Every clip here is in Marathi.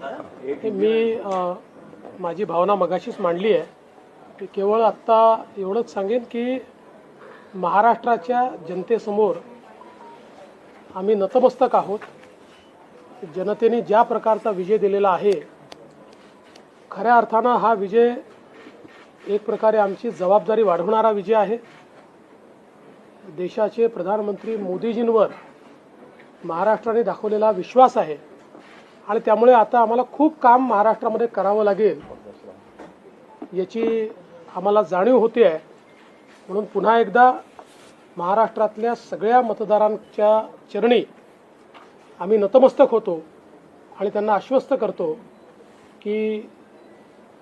मी माझी भावना मगाशीच मांडली आहे. की केवळ आत्ता एवढंच सांगेन की महाराष्ट्राच्या जनतेसमोर आम्ही नतमस्तक आहोत. जनतेने ज्या प्रकारचा विजय दिलेला आहे खऱ्या अर्थानं हा विजय एक प्रकारे आमची जबाबदारी वाढवणारा विजय आहे. देशाचे प्रधानमंत्री मोदीजींवर महाराष्ट्राने दाखवलेला विश्वास आहे. आणि त्यामुळे आता आम्हाला खूप काम महाराष्ट्रामध्ये करावं लागेल. याची आम्हाला जाणीव होते आहे. म्हणून पुन्हा एकदा महाराष्ट्रातल्या सगळ्या मतदारांच्या चरणी आम्ही नतमस्तक होतो आणि त्यांना आश्वस्त करतो की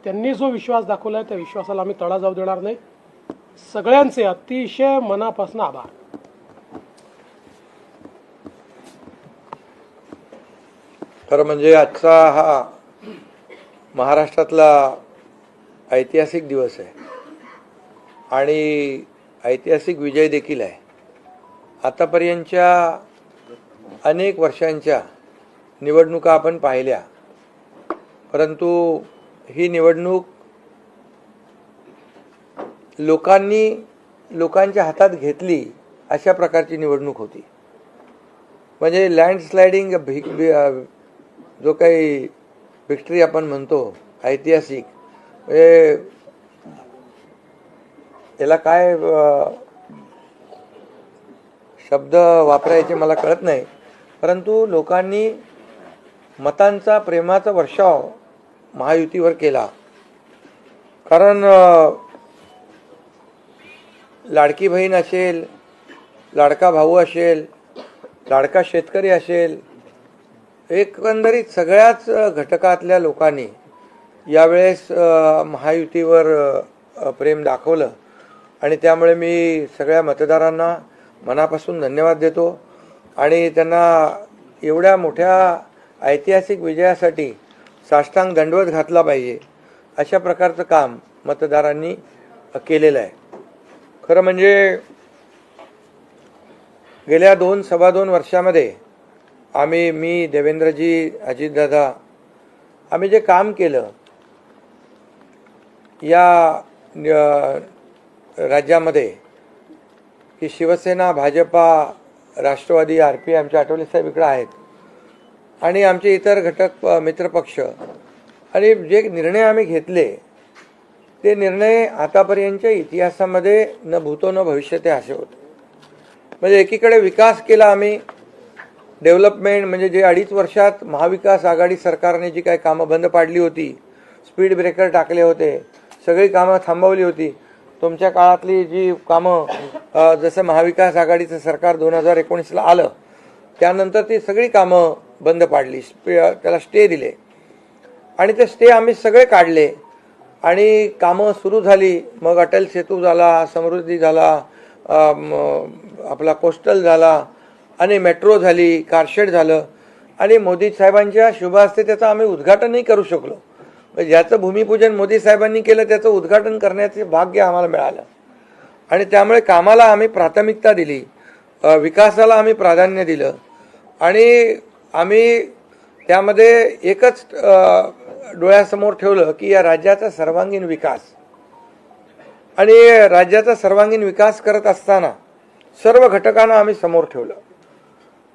त्यांनी जो विश्वास दाखवला आहे त्या विश्वासाला आम्ही तडा जाऊ देणार नाही. सगळ्यांचे अतिशय मनापासून आभार. खरं म्हणजे आजचा हा महाराष्ट्रातला ऐतिहासिक दिवस आहे. आणि ऐतिहासिक विजय देखील आहे. आतापर्यंतच्या अनेक वर्षांच्या निवडणुका आपण पाहिल्या. परंतु ही निवडणूक लोकांनी लोकांच्या हातात घेतली अशा प्रकारची निवडणूक होती. म्हणजे लँडस्लायडिंग भी, भी, भी जो काही विक्ट्री आपण म्हणतो ऐतिहासिक हे याला काय शब्द वापरायचे मला कळत नाही. परंतु लोकांनी मतांचा प्रेमाचा वर्षाव महायुतीवर केला. कारण लाडकी बहीण असेल लाडका भाऊ असेल लाडका शेतकरी असेल एकंदरीत सगळ्याच घटकातल्या लोकांनी यावेळेस महायुतीवर प्रेम दाखवलं. आणि त्यामुळे मी सगळ्या मतदारांना मनापासून धन्यवाद देतो. आणि त्यांना एवढ्या मोठ्या ऐतिहासिक विजयासाठी साष्टांग दंडवत घातला पाहिजे अशा प्रकारचं काम मतदारांनी केलेलं आहे. खरं म्हणजे गेल्या दोन सव्वा दोन वर्षामध्ये आम्ही मी देवेंद्रजी अजितदादा आम्ही जे काम केलं या राज्यामध्ये की शिवसेना भाजपा राष्ट्रवादी आर पी आमचे आठवले साहेब इकडं आहेत आणि आमचे इतर घटक मित्रपक्ष आणि जे निर्णय आम्ही घेतले ते निर्णय आतापर्यंतच्या इतिहासामध्ये न भूतो न भविष्य ते असे होते. म्हणजे एकीकडे विकास केला आम्ही डेव्हलपमेंट म्हणजे जे अडीच वर्षात महाविकास आघाडी सरकारने जी काही कामं बंद पाडली होती स्पीड ब्रेकर टाकले होते सगळी कामं थांबवली होती तुमच्या काळातली जी कामं जसं महाविकास आघाडीचं सरकार दोन हजार एकोणीसला आलं त्यानंतर ती सगळी कामं बंद पाडली त्याला स्टे दिले. आणि ते स्टे आम्ही सगळे काढले आणि कामं सुरू झाली. मग अटल सेतू झाला समृद्धी झाला आपला कोस्टल झाला आणि मेट्रो झाली कारशेड झालं आणि मोदी साहेबांच्या शुभ हस्ते त्याचं आम्ही उद्घाटनही करू शकलो. म्हणजे ज्याचं भूमिपूजन मोदी साहेबांनी केलं त्याचं उद्घाटन करण्याचे भाग्य आम्हाला मिळालं. आणि त्यामुळे कामाला आम्ही प्राथमिकता दिली विकासाला आम्ही प्राधान्य दिलं आणि आम्ही त्यामध्ये एकच डोळ्यासमोर ठेवलं की या राज्याचा सर्वांगीण विकास. आणि राज्याचा सर्वांगीण विकास करत असताना सर्व घटकांना आम्ही समोर ठेवलं.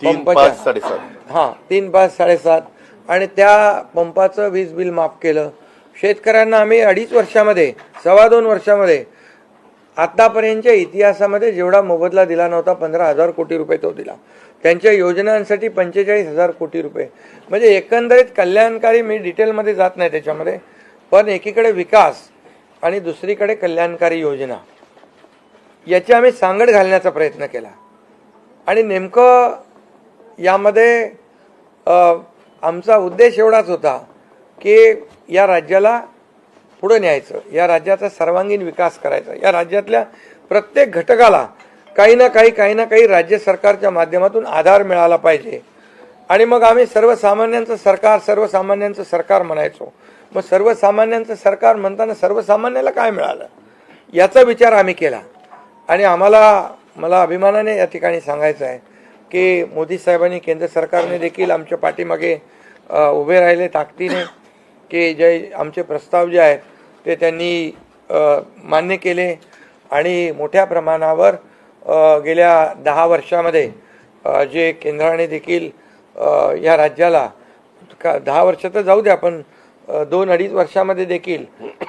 तीन पाच साडेसात. हां तीन पाच साडेसात. आणि त्या पंपाचं वीज बिल माफ केलं. शेतकऱ्यांना आम्ही अडीच वर्षामध्ये सव्वा दोन वर्षामध्ये आतापर्यंतच्या इतिहासामध्ये जेवढा मोबदला दिला नव्हता पंधरा हजार कोटी रुपये तो दिला. त्यांच्या योजनांसाठी पंचेचाळीस हजार कोटी रुपये. म्हणजे एकंदरीत कल्याणकारी मी डिटेलमध्ये जात नाही त्याच्यामध्ये पण एकीकडे विकास आणि दुसरीकडे कल्याणकारी योजना. याची आम्ही सांगड घालण्याचा प्रयत्न केला. आणि नेमकं यामध्ये आमचा उद्देश एवढाच होता की या राज्याला पुढं न्यायचं या राज्याचा सर्वांगीण विकास करायचा. या राज्यातल्या प्रत्येक घटकाला काही ना काही काही ना काही राज्य सरकारच्या माध्यमातून आधार मिळाला पाहिजे. आणि मग आम्ही सर्वसामान्यांचं सरकार सर्वसामान्यांचं सरकार म्हणायचो. मग सर्वसामान्यांचं सरकार म्हणताना सर्वसामान्याला काय मिळालं? याचा विचार आम्ही केला. आणि आम्हाला मला अभिमानाने या ठिकाणी सांगायचं आहे की मोदी साहेबांनी केंद्र सरकारने देखील आमच्या पाठीमागे उभे राहिले ताकदीने की जे आमचे प्रस्ताव जे आहेत ते त्यांनी मान्य केले आणि मोठ्या प्रमाणावर गेल्या दहा वर्षामध्ये जे केंद्राने देखील या राज्याला का दहा वर्ष तर जाऊ द्या पण दोन अडीच वर्षामध्ये देखील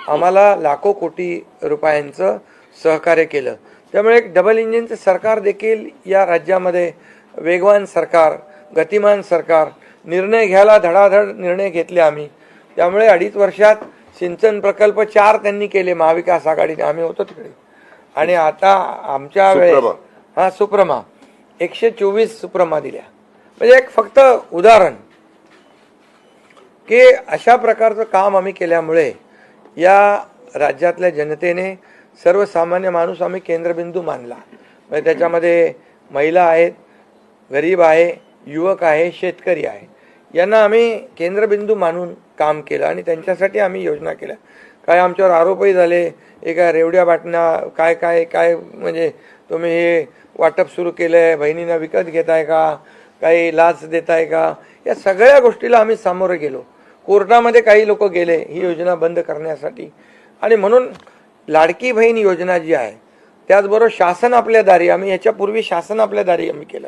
आम्हाला लाखो कोटी रुपयांचं सहकार्य केलं. त्यामुळे एक डबल इंजिनचं सरकार देखील या राज्यामध्ये वेगवान सरकार गतिमान सरकार निर्णय घ्यायला धडाधड निर्णय घेतले आम्ही. त्यामुळे अडीच वर्षात सिंचन प्रकल्प चार त्यांनी केले महाविकास आघाडीने. आम्ही होतो तिकडे. आणि आता आमच्या वेळेस. हा सुप्रमा. एकशे चोवीस सुप्रमा दिल्या. म्हणजे एक फक्त उदाहरण. की अशा प्रकारचं काम आम्ही केल्यामुळे या राज्यातल्या जनतेने सर्वसामान्य माणूस आम्ही केंद्रबिंदू मानला. म्हणजे त्याच्यामध्ये महिला आहेत गरीब आहे युवक आहे शेतकरी आहे. यांना आम्ही केंद्रबिंदू मानून काम केलं आणि त्यांच्यासाठी आम्ही योजना केल्या. काय आमच्यावर आरोपही झाले एका रेवड्या बाटण्या काय काय काय म्हणजे तुम्ही हे वाटप सुरू केलं आहे बहिणींना विकत घेताय का काही लाच देताय का या सगळ्या गोष्टीला आम्ही सामोरे गेलो. कोर्टामध्ये काही लोक गेले ही योजना बंद करण्यासाठी. आणि म्हणून लाडकी बहीण योजना जी आहे त्याचबरोबर शासन आपल्या दारी आम्ही याच्यापूर्वी शासन आपल्या दारी आम्ही केलं.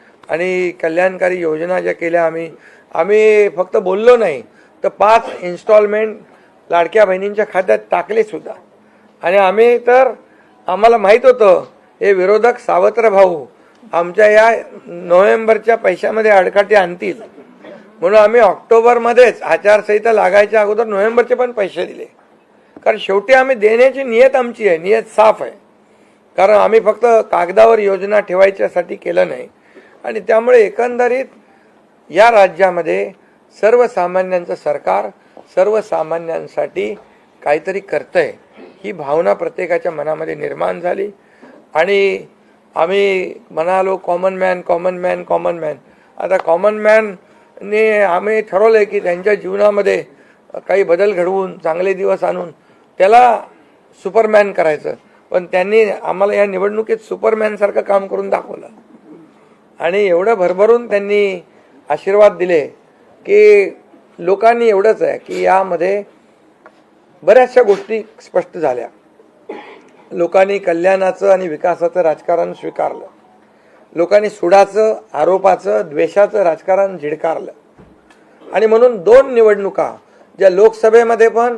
आणि कल्याणकारी योजना ज्या केल्या आम्ही आम्ही फक्त बोललो नाही तर पाच इन्स्टॉलमेंट लाडक्या बहिणींच्या खात्यात टाकले सुद्धा. आणि आम्ही तर आम्हाला माहीत होतं हे विरोधक सावत्र भाऊ आमच्या या नोव्हेंबरच्या पैशामध्ये अडकाटी आणतील. म्हणून आम्ही ऑक्टोबरमध्येच आचारसंहिता लागायच्या अगोदर नोव्हेंबरचे पण पैसे दिले. कारण शेवटी आम्ही देण्याची नियत आमची आहे नियत साफ आहे. कारण आम्ही फक्त कागदावर योजना ठेवायच्यासाठी केलं नाही. आणि त्यामुळे एकंदरीत या राज्यामध्ये सर्वसामान्यांचं सरकार सर्वसामान्यांसाठी काहीतरी करतंय. ही भावना प्रत्येकाच्या मनामध्ये निर्माण झाली. आणि आम्ही म्हणालो common man common man common man आता कॉमन मॅनने आम्ही ठरवलं की त्यांच्या जीवनामध्ये काही बदल घडवून चांगले दिवस आणून त्याला सुपरमॅन करायचं. पण त्यांनी आम्हाला या निवडणुकीत सुपरमॅनसारखं काम करून दाखवलं. आणि एवढं भरभरून त्यांनी आशीर्वाद दिले की लोकांनी एवढंच आहे की यामध्ये बऱ्याचशा गोष्टी स्पष्ट झाल्या. लोकांनी कल्याणाचं आणि विकासाचं राजकारण स्वीकारलं. लोकांनी सुडाचं आरोपाचं द्वेषाचं राजकारण झिडकारलं. आणि म्हणून दोन निवडणुका ज्या लोकसभेमध्ये पण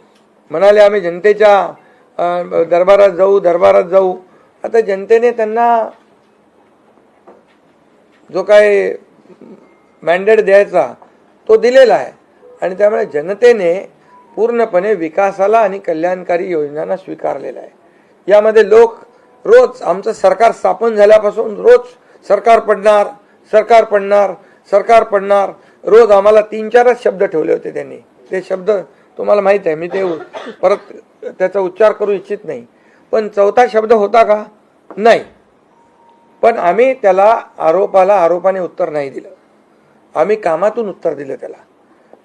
म्हणाले आम्ही जनतेच्या दरबारात जाऊ दरबारात जाऊ. आता जनतेने त्यांना जो काय मॅन्डेट द्यायचा तो दिलेला आहे. आणि त्यामुळे जनतेने पूर्णपणे विकासाला आणि कल्याणकारी योजनांना स्वीकारलेला आहे. यामध्ये लोक रोज आमचं सरकार स्थापन झाल्यापासून रोज सरकार पडणार सरकार पडणार सरकार पडणार. रोज आम्हाला तीन चारच शब्द ठेवले होते त्यांनी. ते शब्द तुम्हाला माहीत आहे मी ते परत त्याचा उच्चार करू इच्छित नाही. पण चौथा शब्द होता का? नाही. पण आम्ही त्याला आरोपाला आरोपाने उत्तर नाही दिलं. आम्ही कामातून उत्तर दिलं त्याला.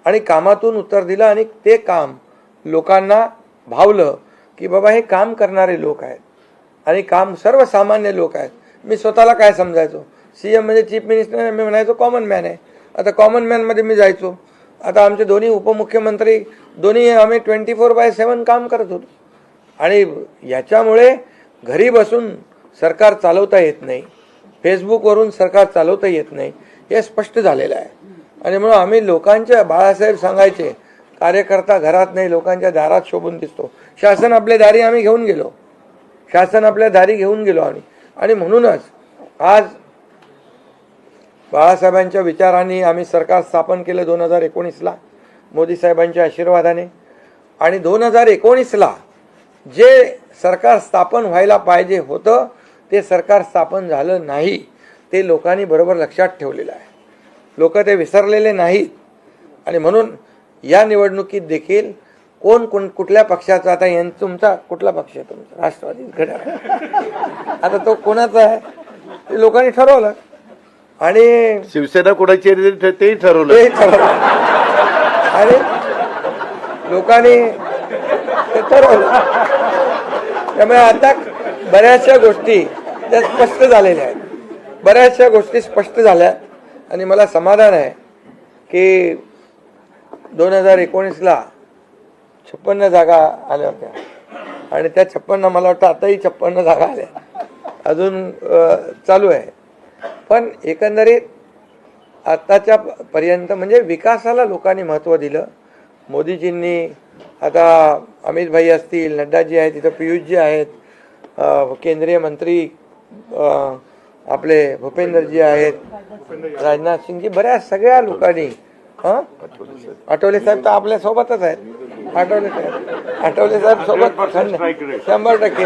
आणि कामातून उत्तर दिलं आणि ते काम लोकांना भावलं की बाबा हे काम करणारे लोक आहेत. आणि काम सर्वसामान्य लोक आहेत. मी स्वतःला काय समजायचो? सी एम म्हणजे चीफ मिनिस्टर मी म्हणायचो कॉमन मॅन आहे. आता कॉमन मॅनमध्ये मी जायचो. आता आमचे दोन्ही उपमुख्यमंत्री दोन्ही आम्ही ट्वेंटी फोर बाय सेवन काम करत होतो. आणि याच्यामुळे घरी बसून सरकार चालवता येत नाही. फेसबुकवरून सरकार चालवता येत नाही. हे स्पष्ट झालेलं आहे. आणि म्हणून आम्ही लोकांच्या बाळासाहेब सांगायचे कार्यकर्ता घरात नाही लोकांच्या दारात शोभून दिसतो. शासन आपल्या दारी आम्ही घेऊन गेलो. शासन आपल्या दारी घेऊन गेलो आम्ही. आणि म्हणूनच आज बाळासाहेबांच्या विचारांनी आम्ही सरकार स्थापन केलं दोन हजार एकोणीसला मोदी साहेबांच्या आशीर्वादाने. आणि दोन हजार एकोणीसला जे सरकार स्थापन व्हायला पाहिजे होतं ते सरकार स्थापन झालं नाही ते लोकांनी बरोबर लक्षात ठेवलेलं आहे. लोक ते विसरलेले नाहीत. आणि म्हणून या निवडणुकीत देखील कोण कोण कुठल्या पक्षाचा आता यां तुमचा कुठला पक्ष आहे तुमचा? राष्ट्रवादी घड्याळ. आता तो कोणाचा आहे? ते लोकांनी ठरवलं. आणि शिवसेना कोणाची आहे ते- तेही ठरवलं. ते ठरवलं. आणि लोकांनी ते ठरवलं. त्यामुळे आता बऱ्याचशा गोष्टी त्या स्पष्ट झालेल्या आहेत. बऱ्याचशा गोष्टी स्पष्ट झाल्या. आणि मला समाधान आहे की दोन हजार एकोणीसला छप्पन्न जागा आल्या होत्या. आणि त्या छप्पन्न मला वाटतं आताही छप्पन्न जागा आल्या. अजून अ, चालू आहे. पण एकंदरीत आत्ताच्या पर्यंत म्हणजे विकासाला लोकांनी महत्त्व दिलं मोदीजींनी आता अमित भाई असतील नड्डाजी आहेत तिथं पियुषजी आहेत केंद्रीय मंत्री आपले भूपेंद्रजी आहेत राजनाथ सिंगजी बऱ्याच सगळ्या लोकांनी हं? आठवले साहेब तर आपल्या सोबतच आहेत आठवले साहेब आठवले साहेब सोबत शंभर टक्के.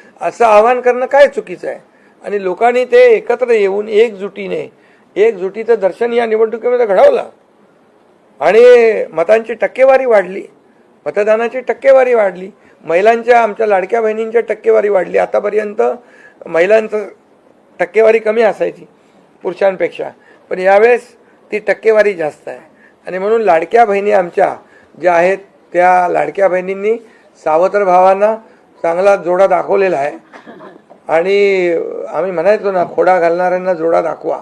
असं आवाहन करणं काय चुकीचं आहे? आणि लोकांनी ते एकत्र येऊन एकजुटीने एकजुटीचं दर्शन या निवडणुकीमध्ये घडवलं. आणि मतांची टक्केवारी वाढली मतदानाची टक्केवारी वाढली महिलांच्या आमच्या लाडक्या बहिणींच्या टक्केवारी वाढली. आतापर्यंत महिलांचं टक्केवारी कमी असायची पुरुषांपेक्षा पण यावेळेस ती टक्केवारी जास्त आहे. आणि म्हणून लाडक्या बहिणी आमच्या ज्या आहेत त्या लाडक्या बहिणींनी सावत्र भावांना चांगला जोडा दाखवलेला आहे. आणि आम्ही म्हणायचो ना खोडा घालणाऱ्यांना जोडा दाखवा.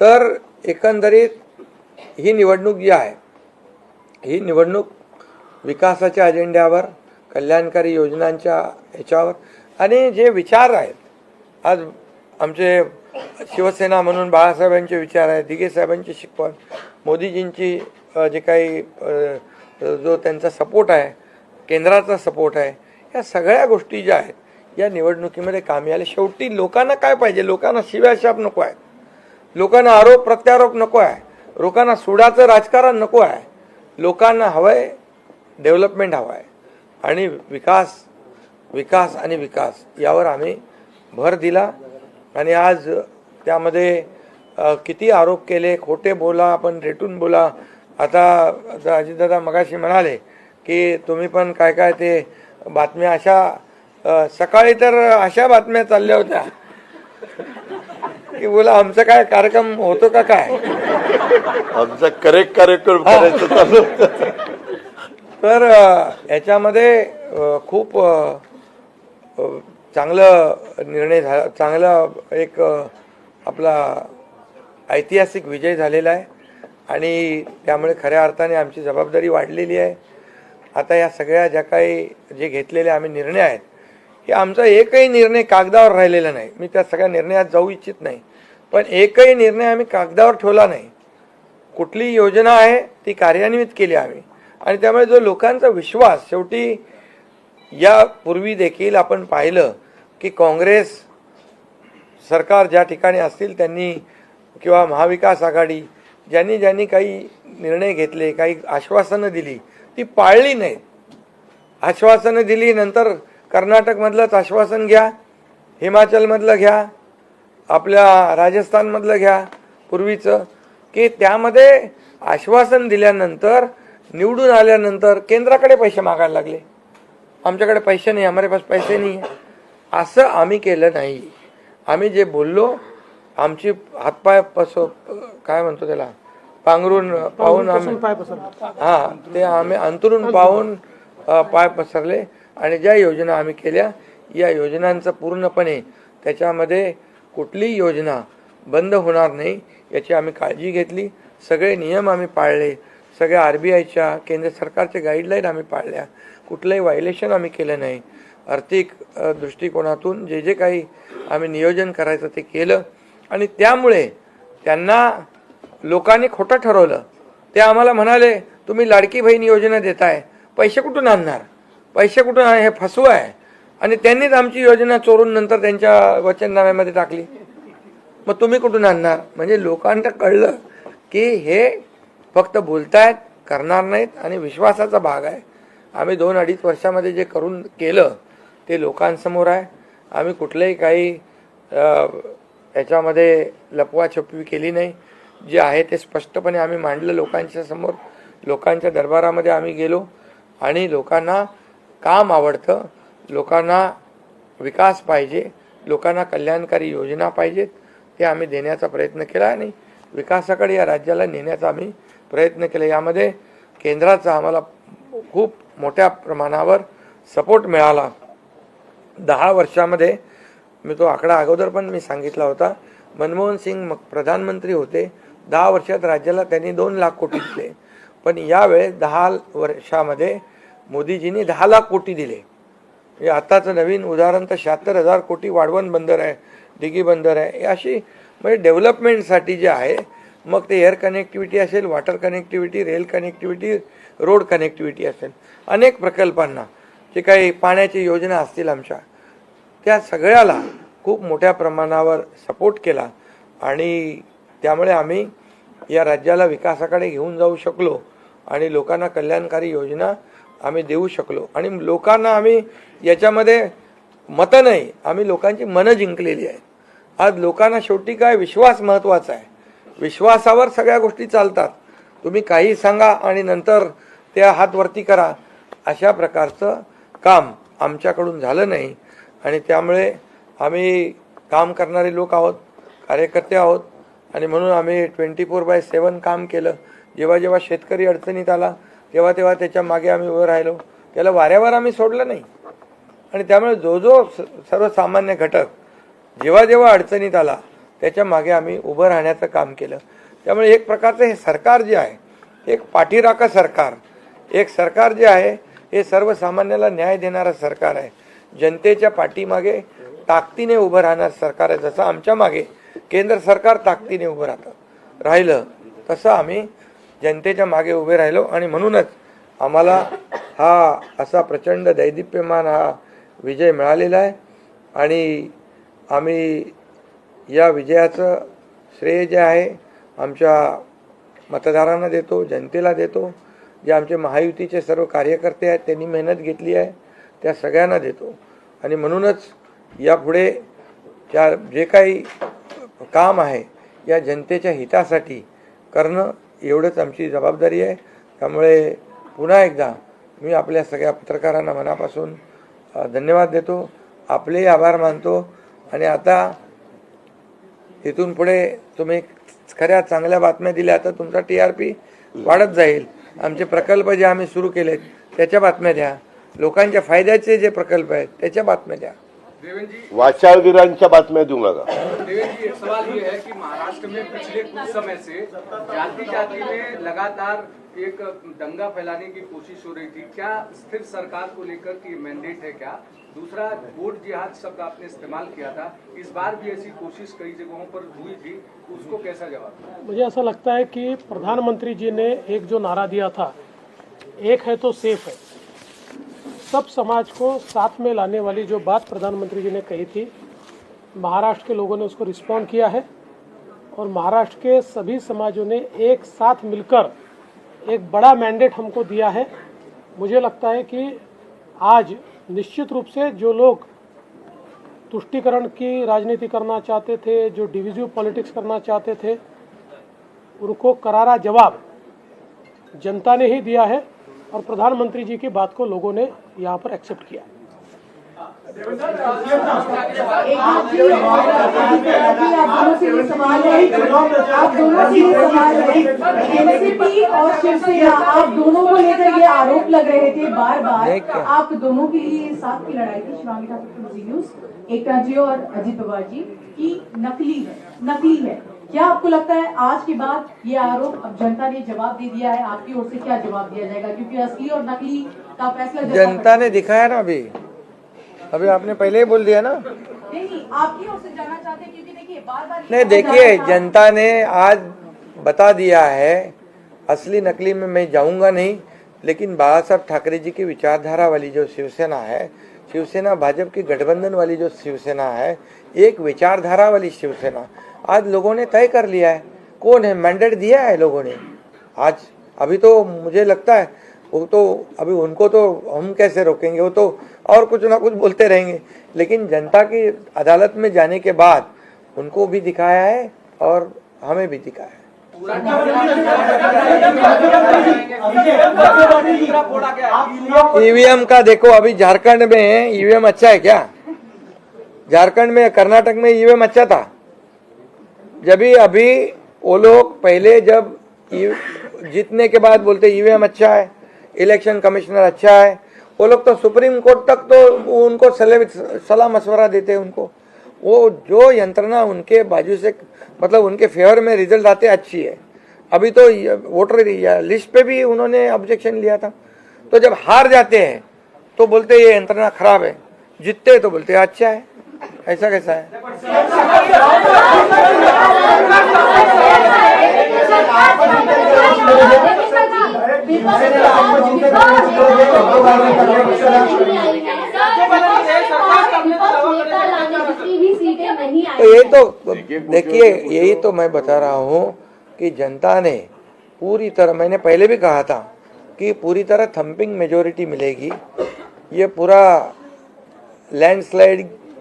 तर एकंदरीत ही निवडणूक जी आहे ही निवडणूक विकासाच्या अजेंड्यावर कल्याणकारी योजनांच्या ह्याच्यावर आणि जे विचार आहेत आज आमचे शिवसेना म्हणून बाळासाहेबांचे विचार आहेत दिगेसाहेबांची शिकवण मोदीजींची जे काही जो त्यांचा सपोर्ट आहे केंद्राचा सपोर्ट आहे या सगळ्या गोष्टी ज्या आहेत या निवडणुकीमध्ये कामी आल्या शेवटी लोकांना काय पाहिजे? लोकांना शिव्याशाप नको आहे. लोकांना आरोप प्रत्यारोप नको आहे. लोकांना सुडाचं राजकारण नको आहे. लोकांना हवंय डेव्हलपमेंट हवं आहे आणि विकास विकास आणि विकास यावर आम्ही भर दिला. आणि आज त्यामध्ये किती आरोप केले खोटे बोला आपण रेटून बोला. आता आता अजितदादा मगाशी म्हणाले की तुम्ही पण काय काय ते बातम्या अशा सकाळी तर अशा बातम्या चालल्या होत्या. की बोला आमचा काय कार्यक्रम होतो का काय? आमचा करेक्ट कार्यक्रम चालू. तर याच्यामध्ये खूप चांगलं निर्णय झाला चांगला एक आपला ऐतिहासिक विजय झालेला आहे. आणि त्यामुळे खऱ्या अर्थाने आमची जबाबदारी वाढलेली आहे. आता या सगळ्या ज्या काही जे घेतलेले आम्ही निर्णय आहेत हे आमचा एकही निर्णय कागदावर राहिलेला नाही. मी त्या सगळ्या निर्णयात जाऊ इच्छित नाही. पण एकही निर्णय आम्ही कागदावर ठेवला नाही. कुठली योजना आहे ती कार्यान्वित केली आम्ही. आणि त्यामुळे जो लोकांचा विश्वास शेवटी यापूर्वी देखील आपण पाहिलं की काँग्रेस सरकार ज्या ठिकाणी असतील त्यांनी किंवा महाविकास आघाडी ज्यांनी ज्यांनी काही निर्णय घेतले काही आश्वासनं दिली ती पाळली नाहीत आश्वासनं दिली नंतर कर्नाटकमधलंच आश्वासन घ्या हिमाचलमधलं घ्या आपल्या राजस्थानमधलं घ्या पूर्वीचं की त्यामध्ये आश्वासन दिल्यानंतर निवडून आल्यानंतर केंद्राकडे पैसे मागायला लागले. आमच्याकडे पैसे नाही आम्हाला पास पैसे नाही. आहे असं आम्ही केलं नाही. आम्ही जे बोललो आमची हातपाय पस काय म्हणतो त्याला? पांघरून पाहून आम्ही पाय पसरला? हा ते आम्ही अंतरून पाहून पाय पसरले आणि ज्या योजना आम्ही केल्या या योजनांचं पूर्णपणे त्याच्यामध्ये कुठलीही योजना बंद होणार नाही याची आम्ही काळजी घेतली. सगळे नियम आम्ही पाळले. सगळ्या आर बी आयच्या केंद्र सरकारच्या गाईडलाईन आम्ही पाळल्या. कुठलंही व्हायलेशन आम्ही केलं नाही. आर्थिक दृष्टिकोनातून जे जे काही आम्ही नियोजन करायचं ते केलं. आणि त्यामुळे त्यांना लोकांनी खोटं ठरवलं. ते आम्हाला म्हणाले तुम्ही लाडकी बहीण योजना देताय पैसे कुठून आणणार? पैसे कुठून हे फसू आहे. आणि त्यांनीच आमची योजना चोरून नंतर त्यांच्या वचननाम्यामध्ये टाकली. मग तुम्ही कुठून आणणार? म्हणजे लोकांना कळलं की हे फक्त बोलतायत करणार नाहीत आणि विश्वासाचा भाग आहे. आम्ही दोन अडीच वर्षामध्ये जे करून केलं ते लोकांसमोर आहे. आम्ही कुठलंही काही याच्यामध्ये लपवाछपवी केली नाही. जे आहे ते स्पष्टपणे आम्ही मांडलं लोकांच्या समोर लोकांच्या दरबारामध्ये आम्ही गेलो आणि लोकांना काम आवडतं लोकांना विकास पाहिजे लोकांना कल्याणकारी योजना पाहिजेत ते आम्ही देण्याचा प्रयत्न केला आणि विकासाकडे या राज्याला नेण्याचा आम्ही प्रयत्न केला. यामध्ये केंद्राचा आम्हाला खूप मोठ्या प्रमाणावर सपोर्ट मिळाला. दहा वर्षामध्ये मी तो आकडा अगोदर पण मी सांगितला होता. मनमोहन सिंग मग प्रधानमंत्री होते. दहा वर्षात राज्याला त्यांनी दोन लाख कोटी दिले. पण यावेळेस दहा वर्षामध्ये मोदीजींनी दहा लाख कोटी दिले. हे आताचं नवीन उदाहरण तर शहात्तर हजार कोटी वाढवण बंदर आहे दिघी बंदर आहे. हे अशी म्हणजे डेव्हलपमेंटसाठी जे आहे मग ते एअर कनेक्टिव्हिटी असेल water connectivity rail connectivity road connectivity असेल. अनेक प्रकल्पांना जे काही पाण्याची योजना असतील आमच्या त्या सगळ्याला खूप मोठ्या प्रमाणावर सपोर्ट केला. आणि त्यामुळे आम्ही या राज्याला विकासाकडे घेऊन जाऊ शकलो आणि लोकांना कल्याणकारी योजना आम्ही देऊ शकलो. आणि लोकांना आम्ही याच्यामध्ये मतं नाही आम्ही लोकांची मनं जिंकलेली आहेत. आज लोकांना शेवटी काय विश्वास महत्त्वाचा आहे? विश्वासावर सगळ्या गोष्टी चालतात. तुम्ही काही सांगा आणि नंतर त्या हातवरती करा. अशा प्रकारचं काम आमच्याकडून झालं नाही. आणि त्यामुळे आम्ही काम करणारे लोक आहोत कार्यकर्ते आहोत आणि म्हणून आम्ही ट्वेंटी फोर बाय सेवन काम केलं. जेव्हा जेव्हा शेतकरी अडचणीत आला तेव्हा तेव्हा त्याच्यामागे आम्ही उभं राहिलो. त्याला वाऱ्यावर आम्ही सोडलं नाही. आणि त्यामुळे जो जो स- सर्वसामान्य घटक जेव्हा जेव्हा अडचणीत आला त्याच्यामागे आम्ही उभं राहण्याचं काम केलं. त्यामुळे एक प्रकारचं हे सरकार जे आहे एक पाठीराखा सरकार एक सरकार जे आहे हे सर्वसामान्याला न्याय देणारं सरकार आहे. जनतेच्या पाठीमागे ताकदीने उभं राहणार सरकार आहे. जसं आमच्या मागे केंद्र सरकार ताकदीने उभं राहतं. राहिलं तसं आम्ही जनतेच्या मागे उभे राहिलो आणि म्हणूनच आम्हाला हा असा प्रचंड दैदिप्यमान हा विजय मिळालेला आहे. आणि आम्ही या विजयाचं श्रेय जे आहे आमच्या मतदारांना देतो जनतेला देतो. जे आमचे महायुतीचे सर्व कार्यकर्ते आहेत त्यांनी मेहनत घेतली आहे त्या सगळ्यांना देतो. आणि म्हणूनच यापुढे त्या जे काही काम आहे. या जनतेच्या हितासाठी करणं एवढंच आमची जबाबदारी आहे. त्यामुळे पुन्हा एकदा मी आपल्या सगळ्या पत्रकारांना मनापासून धन्यवाद देतो. आपलेही आभार मानतो. आणि आता इथून पुढे तुम्ही खऱ्या चांगल्या बातम्या दिल्या तर तुमचा टी आर पी वाढत जाईल. आमचे प्रकल्प जे आम्ही सुरू केलेत त्याच्या बातम्या द्या. लोकांच्या फायद्याचे जे प्रकल्प आहेत त्याच्या बातम्या द्या. वाचाळवीरांच्या बातम्या देऊ नका. देवेंद्र जी एक सवाल ये है कि महाराष्ट्र में पिछले कुछ समय से जाति जाति में लगातार एक दंगा फैलाने की कोशिश हो रही थी। क्या स्थिर सरकार को लेकर की मैंडेट है क्या? दूसरा वोट जिहाद शब्द आपने इस्तेमाल किया था। इस बार भी ऐसी कोशिश कई जगहों पर हुई थी। उसको कैसा जवाब? मुझे ऐसा लगता है कि प्रधानमंत्री जी ने एक जो नारा दिया था एक है तो सेफ़ है। सब समाज को साथ में लाने वाली जो बात प्रधानमंत्री जी ने कही थी, महाराष्ट्र के लोगों ने उसको रिस्पॉन्ड किया है और महाराष्ट्र के सभी समाजों ने एक साथ मिलकर एक बड़ा मैंडेट हमको दिया है। मुझे लगता है कि आज निश्चित रूप से जो लोग तुष्टीकरण की राजनीति करना चाहते थे, जो डिविजिव पॉलिटिक्स करना चाहते थे, उनको करारा जवाब जनता ने ही दिया है। और प्रधानमंत्री जी की बात को लोगों ने यहाँ पर एक्सेप्ट किया। आप दोनों से ये सवाल है एनसीपी और शिवसेना आप दोनों को लेकर ये आरोप लग रहे थे बार बार आप दोनों के लिए साथ की लड़ाई थी शिवांगी ठाकुर जी न्यूज़ एकता जी और अजित पवार जी की नकली है नकली है। क्या आपको लगता है आज के बाद ये आरोप अब जनता ने जवाब दे दिया है? आपकी ओर से क्या जवाब दिया जाएगा? क्योंकि असली और नकली का फैसला जनता ने दिखाया ना अभी। अभी आपने पहले ही बोल दिया ना। नहीं आपकी ओर से जाना चाहते हैं क्योंकि देखिए बार बार नहीं देखिए जनता ने आज बता दिया है असली नकली में मैं जाऊँगा नहीं लेकिन बाला साहब ठाकरे जी की विचारधारा वाली जो शिवसेना है शिवसेना भाजपा की गठबंधन वाली जो शिवसेना है एक विचारधारा वाली शिवसेना आज लोगों ने तय कर लिया है। कौन है? मैंडेट दिया है लोगों ने। आज अभी तो मुझे लगता है, वो तो अभी उनको तो हम कैसे रोकेंगे? वो तो और कुछ ना कुछ बोलते रहेंगे। लेकिन जनता की अदालत में जाने के बाद उनको भी दिखाया है और हमें भी दिखाया है। ईवीएम का देखो, अभी झारखंड में ईवीएम अच्छा है क्या? झारखंड में, कर्नाटक में ईवीएम अच्छा था? जब अभी वो लोग पहले जब जीतने के बाद बोलते ईवीएम अच्छा है इलेक्शन कमिश्नर अच्छा है, वो लोग तो सुप्रीम कोर्ट तक तो उनको सलाह मशवरा देते हैं उनको। वो जो यंत्रणा उनके बाजू से मतलब उनके फेवर में रिज़ल्ट आते अच्छी है। अभी तो वोटर लिस्ट पे भी उन्होंने ऑब्जेक्शन लिया था। तो जब हार जाते हैं तो बोलते ये यंत्रणा खराब है। जीतते तो बोलते अच्छा है। ऐसा कैसा है? तो यही तो देखिए यही तो मैं बता रहा हूँ कि जनता ने पूरी तरह मैंने पहले भी कहा था कि पूरी तरह थम्पिंग मेजोरिटी मिलेगी। ये पूरा लैंडस्लाइड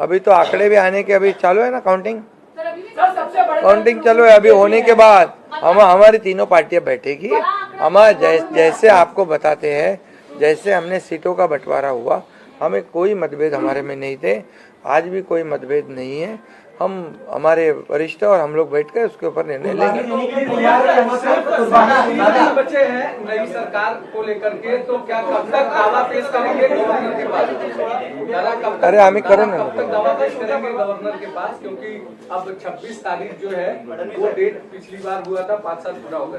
अभी तो आंकड़े भी आने के अभी चालू है ना काउंटिंग काउंटिंग चालू है अभी होने के बाद। हम हमारी तीनों पार्टियाँ बैठेगी। हम जै, जैसे आपको बताते हैं जैसे हमने सीटों का बंटवारा हुआ हमें कोई मतभेद हमारे में नहीं थे। आज भी कोई मतभेद नहीं है। हम हमारे वरिष्ठ और हम लोग बैठ कर उसके ऊपर निर्णय लेंगे। के लिए तैयार है बचे हैं नई सरकार को लेकर के तो क्या कब तक दावा पेश करेंगे? गवर्नर के पास अरे हमें करो ना। कब तक दावा पेश करेंगे गवर्नर के पास? क्योंकि अब 26 तारीख जो है वो डेट पिछली बार हुआ था पाँच साल पूरा होगा।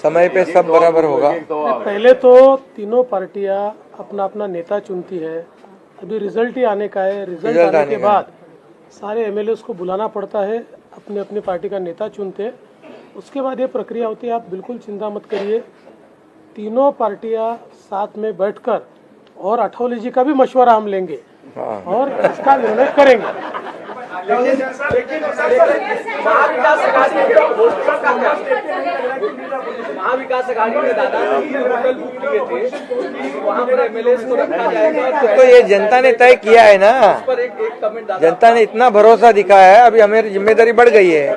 समय पे सब बराबर होगा। पहले तो तीनों पार्टियाँ अपना अपना नेता चुनती है। अभी रिज़ल्ट ही आने का है। रिज़ल्ट आने के बाद सारे एमएलए को बुलाना पड़ता है अपने अपने पार्टी का नेता चुनते हैं। उसके बाद ये प्रक्रिया होती है आप बिल्कुल चिंता मत करिए। तीनों पार्टियाँ साथ में बैठकर और अठौली जी का भी मशवरा हम लेंगे हाँ। और इसका निर्णय करेंगे। महाविकास क्या महाविकास आघाड़ी ने दादा बुक किए थे वहाँ पर एमएलए को रखा जाएगा तो ये जनता ने तय किया है ना? पर एक एक कमेंट दादा जनता ने इतना भरोसा दिखाया है अभी हमारी ज़िम्मेदारी बढ़ गई है।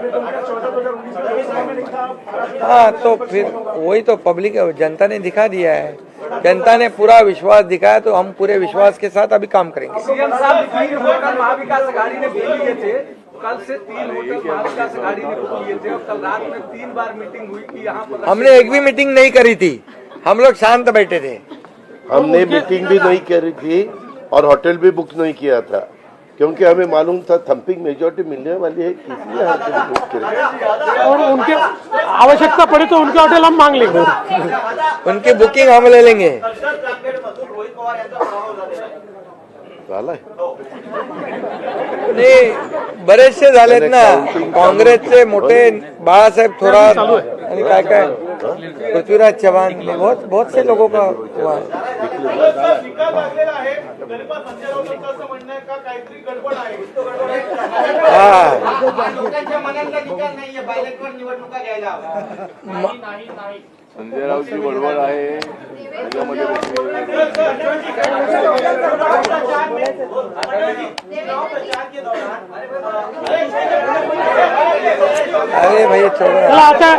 हाँ तो फिर वही तो पब्लिक जनता ने दिखा दिया है। जनता ने पूरा विश्वास दिखाया तो हम पूरे विश्वास के साथ अभी काम करेंगे। सीएम साहब तीन होटल महाविकास ने भेज थे। कल से तीन होटल महाविकास ने बुक किए थे और कल रात में तीन बार मीटिंग हुई कि यहाँ पर हमने एक भी मीटिंग नहीं करी थी। हम लोग शांत बैठे थे। हमने मीटिंग भी नहीं करी थी और होटल भी बुक नहीं किया था। क्योंकि हमें मालूम था थम्पिंग मेजोरिटी मिलने वाली है इसलिए करें और उनके आवश्यकता पड़े तो उनके होटल हम मांग लेंगे। उनकी बुकिंग हम ले लेंगे। झालाय. नाही बरेचसे झालेत ना. काँग्रेसचे मोठे बाळासाहेब थोरात आणि काय काय? पृथ्वीराज चव्हाण बहुत बहुत से लोगों का हुआ. संजय राऊतची बडबड आहे. त्याच्यामध्ये अरे भाई चला आता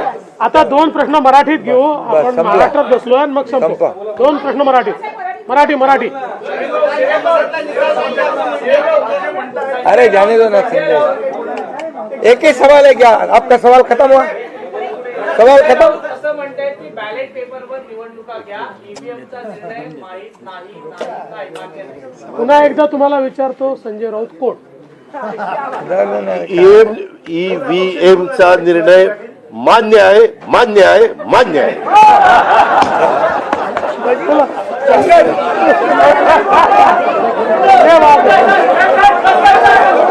आता दोन प्रश्न मराठीत घेऊ. आपण. महाराष्ट्रात बसलोय आणि मग संपू. दोन प्रश्न मराठीत मराठी मराठी. अरे जाने दो ना संजय. एक ही सवाल है क्या? आपका सवाल खत्म हुआ? सवाल खत्म. असं म्हणताय की बॅलेट पेपरवर निवडणुका घ्या ईव्हीएमचा निर्णय माहीत नाही नाही काय मान्य नाही. पुन्हा एकदा तुम्हाला विचारतो संजय राऊत कोण? ईव्हीएम चा निर्णय मान्य आहे मान्य आहे मान्य आहे. हे.